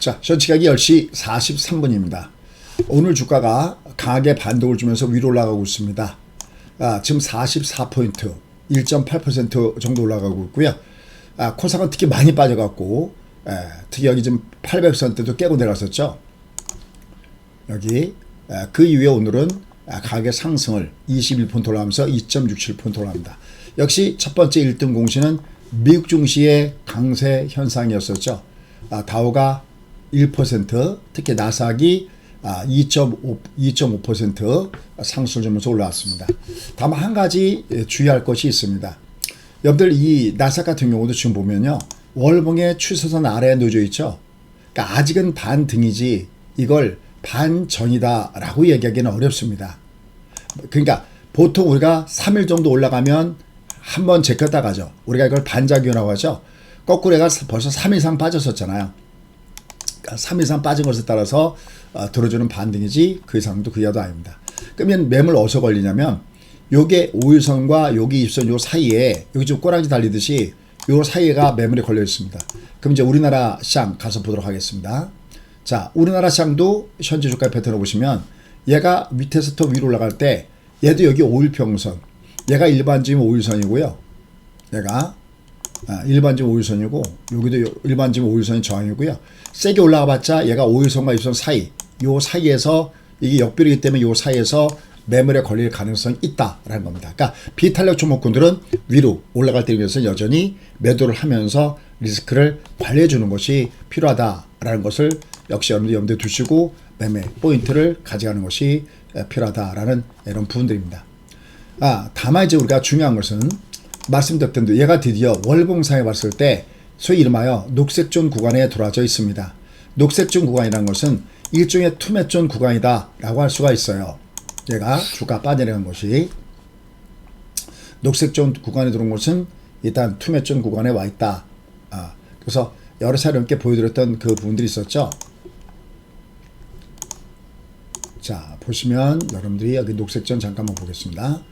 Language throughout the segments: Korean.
자, 현 시각이 10시 43분입니다. 오늘 주가가 강하게 반동을 주면서 위로 올라가고 있습니다. 아, 지금 44포인트, 1.8% 정도 올라가고 있고요. 아, 코스닥은 특히 많이 빠져갖고, 에, 특히 여기 지금 800선대도 깨고 내려갔었죠. 여기 에, 그 이후에 오늘은 아, 가격 상승을 21포인트 올라가면서 2.67포인트 올라갑니다. 역시 첫 번째 1등 공시는 미국 증시의 강세 현상이었었죠. 아, 다우가 1%, 특히 아, 2.5, 2.5% 상승을 주면서 올라왔습니다. 다만 한 가지 예, 주의할 것이 있습니다. 여러분들 이 나스닥 같은 경우도 지금 보면요. 월봉의 추세선 아래에 놓여져 있죠. 그러니까 아직은 반등이지 이걸 반전이다라고 얘기하기는 어렵습니다. 그러니까 보통 우리가 3일 정도 올라가면 한 번 제꼈다 가죠. 우리가 이걸 반작용이라고 하죠. 거꾸로 얘가 벌써 3일 이상 빠졌었잖아요. 그러니까 3일 이상 빠진 것에 따라서 어, 들어주는 반등이지 그 이상도 그 이하도 아닙니다. 그러면 매물 어디서 걸리냐면 요게 5일선과 여기 입선 요 사이에 여기 좀 꼬라지 달리듯이 요 사이가 매물에 걸려 있습니다. 그럼 이제 우리나라 시장 가서 보도록 하겠습니다. 자, 우리나라 시장도 현재 주가 패턴을 보시면 얘가 밑에서부터 위로 올라갈 때 얘도 여기 5일 평선 얘가 일반적인 5일선이고요. 얘가 아, 일반적인 5일선이고 여기도 일반적인 5일선이 저항이고요. 세게 올라가 봤자 얘가 5일선과 입선 사이 요 사이에서 이게 역별이기 때문에 요 사이에서 매물에 걸릴 가능성이 있다라는 겁니다. 그러니까 비탄력 종목군들은 위로 올라갈 때 위해서 여전히 매도를 하면서 리스크를 관리해 주는 것이 필요하다라는 것을 역시 여러분들 염두에 두시고 매매 포인트를 가져가는 것이 필요하다라는 이런 부분들입니다. 아, 다만 이제 우리가 중요한 것은 말씀드렸던 대로 얘가 드디어 월봉상에 봤을 때 소위 이름하여 녹색존 구간에 들어와져 있습니다. 녹색존 구간이라는 것은 일종의 투매존 구간이다 라고 할 수가 있어요. 얘가 주가 빠져나간 것이 녹색존 구간에 들어온 것은 일단 투매존 구간에 와 있다. 아, 그래서 여러 차례 이렇게 보여드렸던 그 부분들이 있었죠. 자 보시면 여러분들이 여기 녹색존 잠깐만 보겠습니다.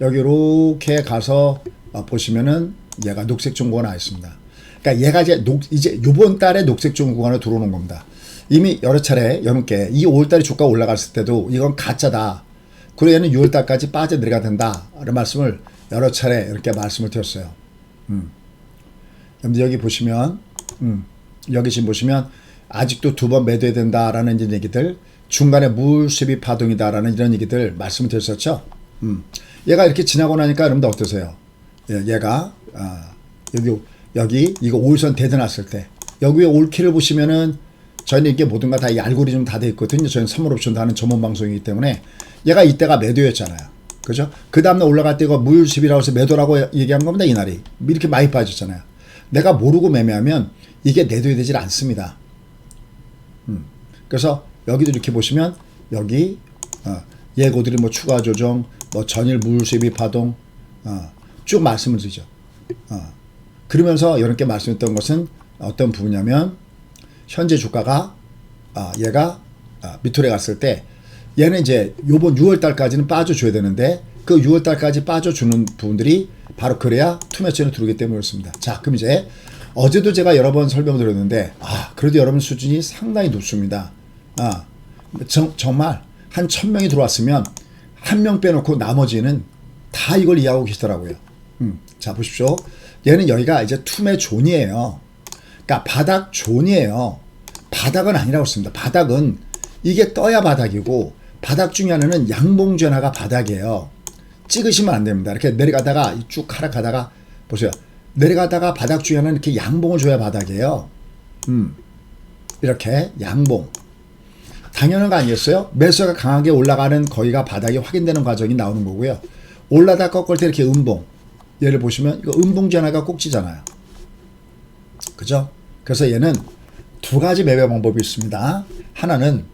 여기 이렇게 가서 어, 보시면은 얘가 녹색존 구간 나 있습니다. 그러니까 얘가 이제 녹 이제 요번 달에 녹색존 구간으로 들어오는 겁니다. 이미 여러 차례 여러분께 이 5월달에 주가 올라갔을 때도 이건 가짜다. 그리고 얘는 6월달까지 빠져 내려가 된다. 라는 말씀을 여러 차례 이렇게 말씀을 드렸어요. 음. 여기 보시면 음. 여기 지금 보시면 아직도 두 번 매도해야 된다라는 이제 얘기들 중간에 물수비 파동이다라는 이런 얘기들 말씀을 드렸었죠. 음. 얘가 이렇게 지나고 나니까 여러분들 어떠세요? 예, 얘가 아, 여기 여기 이거 5일선 대드났을 때 여기 에 올키를 보시면은 저희는 이게 모든 거 다 이 알고리즘 다 돼 있거든요. 저희는 선물 옵션도 하는 전문 방송이기 때문에 얘가 이때가 매도였잖아요. 그죠? 그 다음날 올라갈 때가 물수비라고 해서 매도라고 얘기한 겁니다. 이날이 이렇게 많이 빠졌잖아요. 내가 모르고 매매하면 이게 내도야 되질 않습니다. 음. 그래서 여기도 이렇게 보시면 여기 어, 예고들이 뭐 추가 조정, 뭐 전일 물수비 파동 어, 쭉 말씀을 드리죠. 어. 그러면서 여러분께 말씀했던 것은 어떤 부분이냐면 현재 주가가 아, 얘가 아, 밑으로 갔을 때 얘는 이제 요번 6월 달까지는 빠져줘야 되는데 그 6월 달까지 빠져주는 부분들이 바로 그래야 투매체로 들어오기 때문에 그렇습니다. 자, 그럼 이제 어제도 제가 여러 번 설명드렸는데 아, 그래도 여러분 수준이 상당히 높습니다. 아, 정, 정말 한 천명이 들어왔으면 한 명 빼놓고 나머지는 다 이걸 이해하고 계시더라고요. 음, 자, 보십시오. 얘는 여기가 이제 투매 존이에요. 그러니까 바닥 존이에요. 바닥은 아니라고 씁니다. 바닥은 이게 떠야 바닥이고 바닥 중에 하나는 양봉 전화가 바닥이에요. 찍으시면 안 됩니다. 이렇게 내려가다가 쭉 하락하다가 보세요. 내려가다가 바닥 중에 하나는 이렇게 양봉을 줘야 바닥이에요. 음. 이렇게 양봉. 당연한 거 아니었어요? 매수가 강하게 올라가는 거기가 바닥이 확인되는 과정이 나오는 거고요. 올라다 꺾을 때 이렇게 음봉. 얘를 보시면 이거 음봉 전화가 꼭지잖아요. 그죠? 그래서 얘는 두 가지 매매 방법이 있습니다. 하나는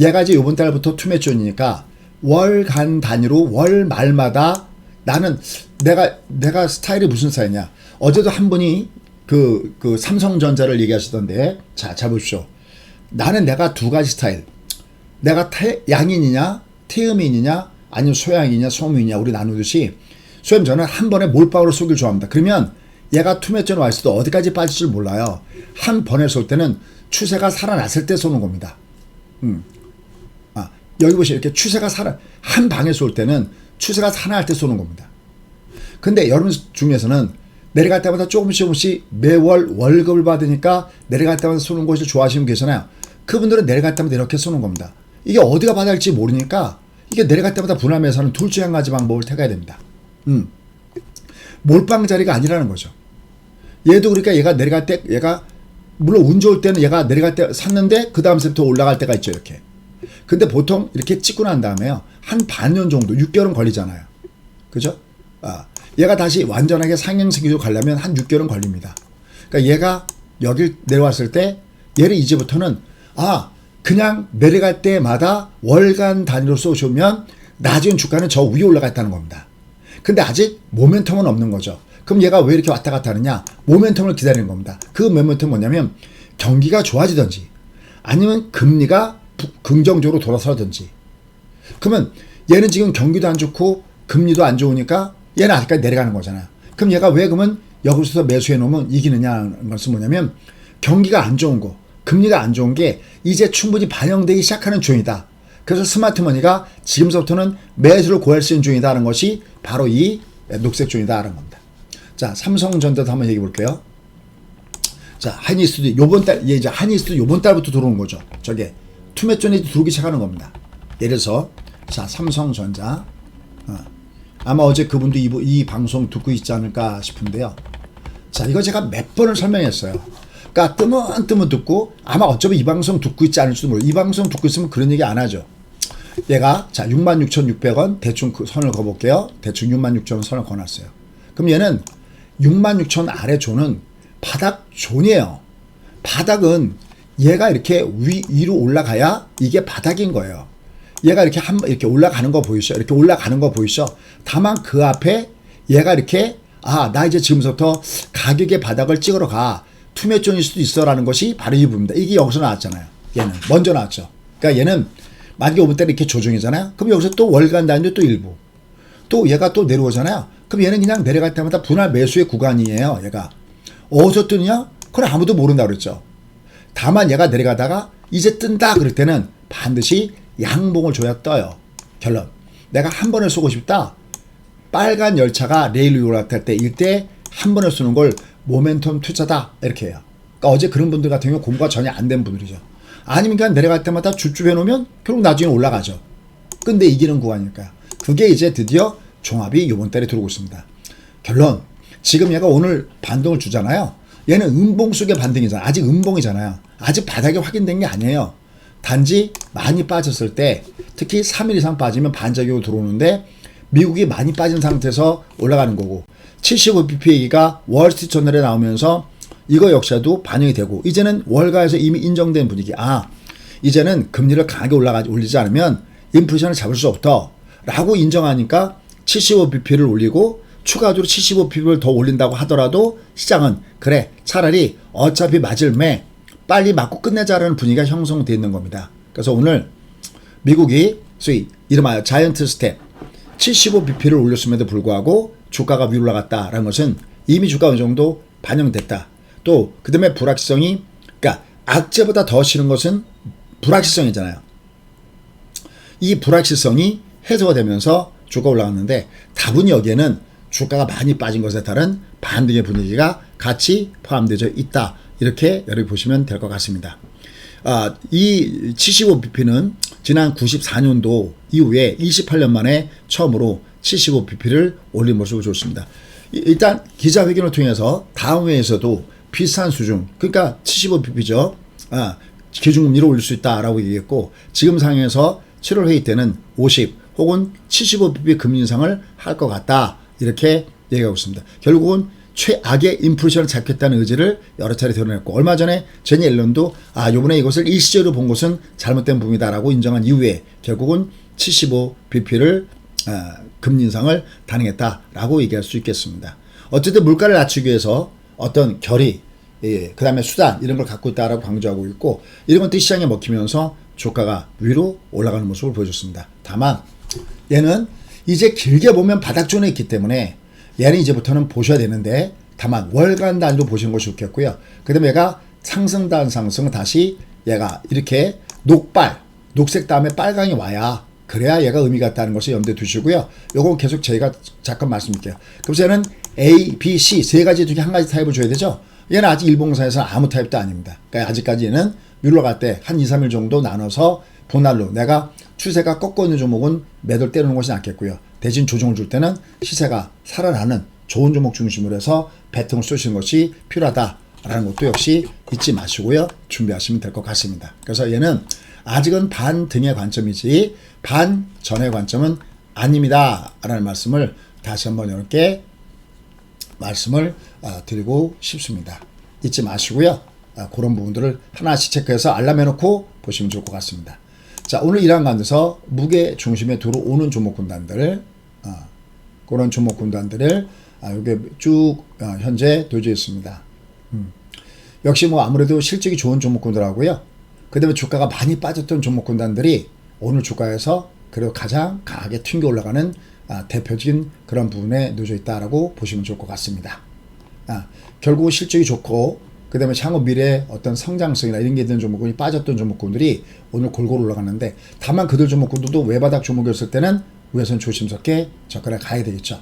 얘가 이제 이번 달부터 투매존이니까 월간 단위로 월 말마다 나는 내가 내가 스타일이 무슨 스타일이냐. 어제도 한 분이 그, 그 삼성전자를 얘기하시던데 자, 자 보십시오. 나는 내가 두 가지 스타일. 내가 태, 양인이냐, 태음인이냐, 아니면 소양이냐, 소음이냐, 우리 나누듯이 소염 저는 한 번에 몰빵으로 쏘길 좋아합니다. 그러면 얘가 투매점에 와 있어도 어디까지 빠질 줄 몰라요. 한 번에 쏠 때는 추세가 살아났을 때 쏘는 겁니다. 음. 아, 여기 보시면 이렇게 추세가 살아 한 방에 쏠 때는 추세가 살아날 때 쏘는 겁니다. 근데 여러분 중에서는 내려갈 때마다 조금씩 조금씩 매월 월급을 받으니까 내려갈 때마다 쏘는 것이 좋아하시는 분 계시잖아요. 그분들은 내려갈 때마다 이렇게 쏘는 겁니다. 이게 어디가 바닥일지 모르니까 이게 내려갈 때마다 분할매수하는 둘 중에 한 가지 방법을 택해야 됩니다. 음. 몰빵 자리가 아니라는 거죠. 얘도 그러니까 얘가 내려갈 때 얘가 물론 운 좋을 때는 얘가 내려갈 때 샀는데 그 다음 세부터 올라갈 때가 있죠 이렇게. 근데 보통 이렇게 찍고 난 다음에요 한 반년 정도 6개월은 걸리잖아요. 그죠? 아 얘가 다시 완전하게 상향세기로 가려면 한 6개월은 걸립니다. 그러니까 얘가 여길 내려왔을 때 얘를 이제부터는 아 그냥 내려갈 때마다 월간 단위로 쏘시면 나중에 주가는 저 위에 올라가 있다는 겁니다. 근데 아직 모멘텀은 없는 거죠. 그럼 얘가 왜 이렇게 왔다 갔다 하느냐? 모멘텀을 기다리는 겁니다. 그 모멘텀 뭐냐면 경기가 좋아지든지 아니면 금리가 부- 긍정적으로 돌아서든지 그러면 얘는 지금 경기도 안 좋고 금리도 안 좋으니까 얘는 아직까지 내려가는 거잖아요. 그럼 얘가 왜 그러면 여기서 매수해 놓으면 이기느냐는 것은 뭐냐면 경기가 안 좋은 거, 금리가 안 좋은 게 이제 충분히 반영되기 시작하는 중이다. 그래서 스마트머니가 지금서부터는 매수를 고할 수 있는 중이다는 것이 바로 이 녹색 중이다라는 겁니다. 자, 삼성전자도 한번 얘기해 볼게요. 자, 한이스도 요번 달, 얘 이제 한이스도 요번 달부터 들어오는 거죠. 저게 투매존이 들어오기 시작하는 겁니다. 예를 들어서 자, 삼성전자. 어. 아마 어제 그분도 이, 이 방송 듣고 있지 않을까 싶은데요. 자, 이거 제가 몇 번을 설명했어요. 그러니까 뜨문 뜨문 듣고 아마 어쩌면 이 방송 듣고 있지 않을지도 모르. 이 방송 듣고 있으면 그런 얘기 안 하죠. 얘가 자 66,600원 대충 그 선을 그어볼게요. 대충 66,000원 선을 그어놨어요. 그럼 얘는 66,000 아래 존은 바닥 존이에요. 바닥은 얘가 이렇게 위, 위로 올라가야 이게 바닥인 거예요. 얘가 이렇게 한 이렇게 올라가는 거 보이시죠? 이렇게 올라가는 거 보이시죠? 다만 그 앞에 얘가 이렇게 아 나 이제 지금부터 가격의 바닥을 찍으러 가 투매존일 수도 있어라는 것이 바로 이 부분입니다. 이게 여기서 나왔잖아요. 얘는 먼저 나왔죠. 그러니까 얘는 만약에 5분 때는 이렇게 조정이잖아요. 그럼 여기서 또 월간 단위 또 일부 또 얘가 또 내려오잖아요. 그럼 얘는 그냥 내려갈 때마다 분할 매수의 구간이에요. 얘가 어디서 뜨냐? 그건 아무도 모른다 그랬죠. 다만 얘가 내려가다가 이제 뜬다 그럴 때는 반드시 양봉을 줘야 떠요. 결론. 내가 한 번에 쏘고 싶다. 빨간 열차가 레일 위로 올라탈 때 이때 한 번에 쏘는 걸 모멘텀 투자다 이렇게 해요. 그러니까 어제 그런 분들 같은 경우 공부가 전혀 안 된 분들이죠. 아니면 내려갈 때마다 줍줍 해 놓으면 결국 나중에 올라가죠. 근데 이기는 구간이니까요. 그게 이제 드디어 종합이 이번 달에 들어오고 있습니다. 결론. 지금 얘가 오늘 반등을 주잖아요. 얘는 음봉 속의 반등이잖아. 아직 음봉이잖아요. 아직 바닥이 확인된 게 아니에요. 단지 많이 빠졌을 때 특히 3일 이상 빠지면 반작용으로 들어오는데 미국이 많이 빠진 상태에서 올라가는 거고 75bp가 월스트리트 저널에 나오면서 이거 역시도 반영이 되고 이제는 월가에서 이미 인정된 분위기 아 이제는 금리를 강하게 올라가 올리지 않으면 인플레이션을 잡을 수 없다라고 인정하니까 75bp를 올리고 추가적으로 75bp를 더 올린다고 하더라도 시장은 그래 차라리 어차피 맞을 매 빨리 맞고 끝내자라는 분위기가 형성되어 있는 겁니다. 그래서 오늘 미국이 소위 이름하여 자이언트 스텝 75bp를 올렸음에도 불구하고 주가가 위로 올라갔다라는 것은 이미 주가 어느 정도 반영됐다. 또 그다음에 불확실성이 그러니까 악재보다 더 싫은 것은 불확실성이잖아요. 이 불확실성이 해소가 되면서 주가 올라갔는데 다분히 여기에는 주가가 많이 빠진 것에 따른 반등의 분위기가 같이 포함되어 있다. 이렇게 여러분 보시면 될 것 같습니다. 아, 이 75bp는 지난 94년도 이후에 28년 만에 처음으로 75bp를 올린 모습을 좋습니다. 이- 일단 기자회견을 통해서 다음 회에서도 비슷한 수준, 그러니까 75bp죠. 아, 기준금리를 올릴 수 있다라고 얘기했고 지금 상황에서 7월 회의 때는 50 혹은 75bp 금리 인상을 할 것 같다 이렇게 얘기하고 있습니다. 결국은 최악의 인플레이션을 잡겠다는 의지를 여러 차례 드러냈고 얼마 전에 제니 앨런도 아 요번에 이것을 일시적으로 본 것은 잘못된 부분이다라고 인정한 이후에 결국은 75bp를 아, 금리 인상을 단행했다라고 얘기할 수 있겠습니다. 어쨌든 물가를 낮추기 위해서 어떤 결의, 예, 그 다음에 수단 이런 걸 갖고 있다라고 강조하고 있고 이런 것들이 시장에 먹히면서 주가가 위로 올라가는 모습을 보여줬습니다. 다만 얘는 이제 길게 보면 바닥존에 있기 때문에 얘는 이제부터는 보셔야 되는데 다만 월간 단위로 보시는 것이 좋겠고요. 그 다음에 얘가 상승 단 상승은 다시 얘가 이렇게 녹발, 녹색 다음에 빨강이 와야 그래야 얘가 의미가 있다는 것을 염두에 두시고요. 요건 계속 저희가 잠깐 말씀드릴게요. 그래서 얘는 A, B, C 세 가지 중에 한 가지 타입을 줘야 되죠. 얘는 아직 일봉상에서는 아무 타입도 아닙니다. 그러니까 아직까지 얘는 밀러 갈 때 한 2, 3일 정도 나눠서 분할로 내가 추세가 꺾고 있는 종목은 매도를 때리는 것이 낫겠고요. 대신 조정을 줄 때는 시세가 살아나는 좋은 종목 중심으로 해서 배팅을 쏘시는 것이 필요하다라는 것도 역시 잊지 마시고요. 준비하시면 될 것 같습니다. 그래서 얘는 아직은 반 등의 관점이지 반 전의 관점은 아닙니다. 라는 말씀을 다시 한번 이렇게 말씀을 아, 드리고 싶습니다. 잊지 마시고요. 아, 그런 부분들을 하나씩 체크해서 알람 해놓고 보시면 좋을 것 같습니다. 자, 오늘 이러한 가운데서 무게 중심에 들어오는 종목 군단들, 아, 그런 종목 군단들을 아, 여기 쭉 아, 현재 도져 있습니다. 음. 역시 뭐 아무래도 실적이 좋은 종목군들하고요. 그 다음에 주가가 많이 빠졌던 종목군단들이 오늘 주가에서 그래도 가장 강하게 튕겨 올라가는 아, 대표적인 그런 부분에 놓여 있다라고 보시면 좋을 것 같습니다. 아, 결국 실적이 좋고 그 다음에 향후 미래의 어떤 성장성이나 이런 게 있는 종목군이 빠졌던 종목군들이 오늘 골고루 올라가는데 다만 그들 종목군들도 외바닥 종목이었을 때는 우선 조심스럽게 접근해 가야 되겠죠.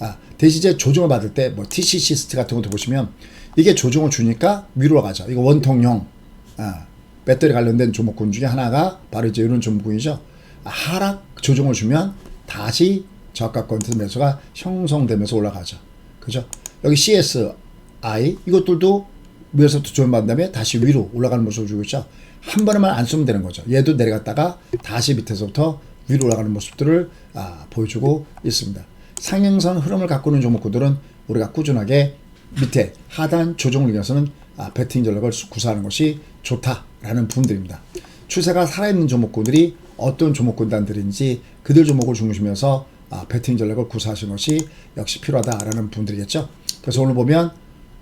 아, 대신 이제 조정을 받을 때 뭐 TCC 스트 같은 것도 보시면 이게 조정을 주니까 위로 가죠. 이거 원통형 아, 배터리 관련된 종목군 중에 하나가 바로 이제 이런 종목군이죠. 아, 하락 조정을 주면 다시 저가 건트 매수가 형성되면서 올라가죠. 그죠? 여기 CSI 이것들도 위에서 조정 받은 다음에 다시 위로 올라가는 모습을 주고 있죠. 한 번에만 안 쓰면 되는 거죠. 얘도 내려갔다가 다시 밑에서부터 위로 올라가는 모습들을 아, 보여주고 있습니다. 상행선 흐름을 있는 종목들은 우리가 꾸준하게 밑에 하단 조정을 위해서는 아, 배팅 전략을 구사하는 것이 좋다라는 부분들입니다. 추세가 살아있는 종목군들이 어떤 종목군단들인지 그들 종목을 중심해서 아, 배팅 전략을 구사하시는 것이 역시 필요하다라는 부분들이겠죠. 그래서 오늘 보면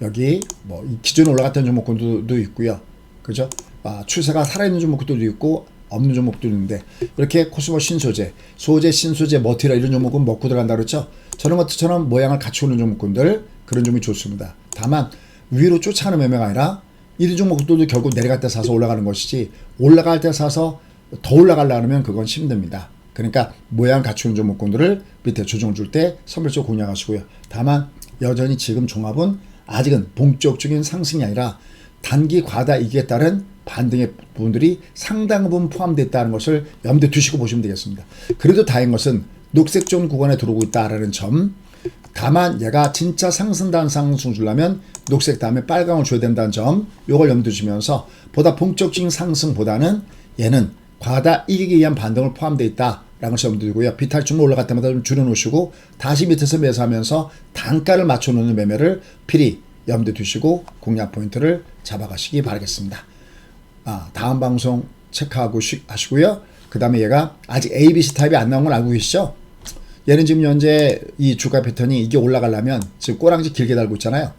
여기 뭐 기존에 올라갔던 종목군도 있고요. 그죠? 아, 추세가 살아있는 종목들도 있고 없는 종목도 있는데 이렇게 코스모 신소재, 소재, 신소재, 머티라 이런 종목은 먹고 들어간다 그랬죠. 저런 것들처럼 모양을 갖추는 종목군들 그런 종목이 좋습니다. 다만 위로 쫓아가는 매매가 아니라 이런 종목들도 결국 내려갈 때 사서 올라가는 것이지 올라갈 때 사서 더 올라가려면 그건 힘듭니다. 그러니까 모양 갖추는 종목군들을 밑에 조정 줄 때 선별적 공략하시고요. 다만 여전히 지금 종합은 아직은 본격적인 상승이 아니라 단기 과다 이기에 따른 반등의 부분들이 상당 부분 포함되어 있다는 것을 염두에 두시고 보시면 되겠습니다. 그래도 다행인 것은 녹색존 구간에 들어오고 있다라는 점. 다만 얘가 진짜 상승단 상승 주려면 녹색 다음에 빨강을 줘야 된다는 점. 요걸 염두에 두시면서 보다 본격적인 상승보다는 얘는 과다 이기기 위한 반등을 포함되어 있다 라는 것을 염두에 두고요. 비탈 좀 올라갈 때마다 좀 줄여놓으시고 다시 밑에서 매수하면서 단가를 맞춰놓는 매매를 필히 염두에 두시고 공략 포인트를 잡아가시기 바라겠습니다. 아, 다음 방송 체크하고 쉬, 하시고요. 그 다음에 얘가 아직 ABC 타입이 안 나온 걸 알고 계시죠? 얘는 지금 현재 이 주가 패턴이 이게 올라가려면 지금 꼬랑지 길게 달고 있잖아요.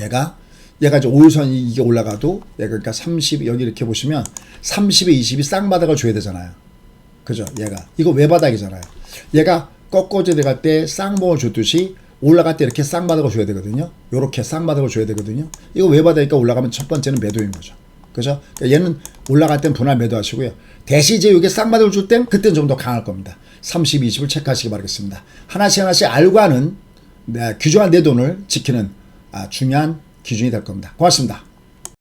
얘가 얘가 이제 5일선 이게 올라가도 얘가 그러니까 30 여기 이렇게 보시면 30에 20이 쌍바닥을 줘야 되잖아요. 그죠? 얘가 이거 외바닥이잖아요. 얘가 꺾어져 들어갈 때 쌍봉을 줬듯이 올라갈 때 이렇게 쌍바닥을 줘야 되거든요. 요렇게 쌍바닥을 줘야 되거든요. 이거 외바닥이니까 올라가면 첫 번째는 매도인 거죠. 그죠? 그러니까 얘는 올라갈 땐 분할 매도하시고요. 대신 이제 이게 쌍바닥을 줄 땐 그때는 좀 더 강할 겁니다. 30, 20을 체크하시기 바라겠습니다. 하나씩 하나씩 알고 하는 네, 규정한 내 돈을 지키는 아, 중요한 기준이 될 겁니다. 고맙습니다.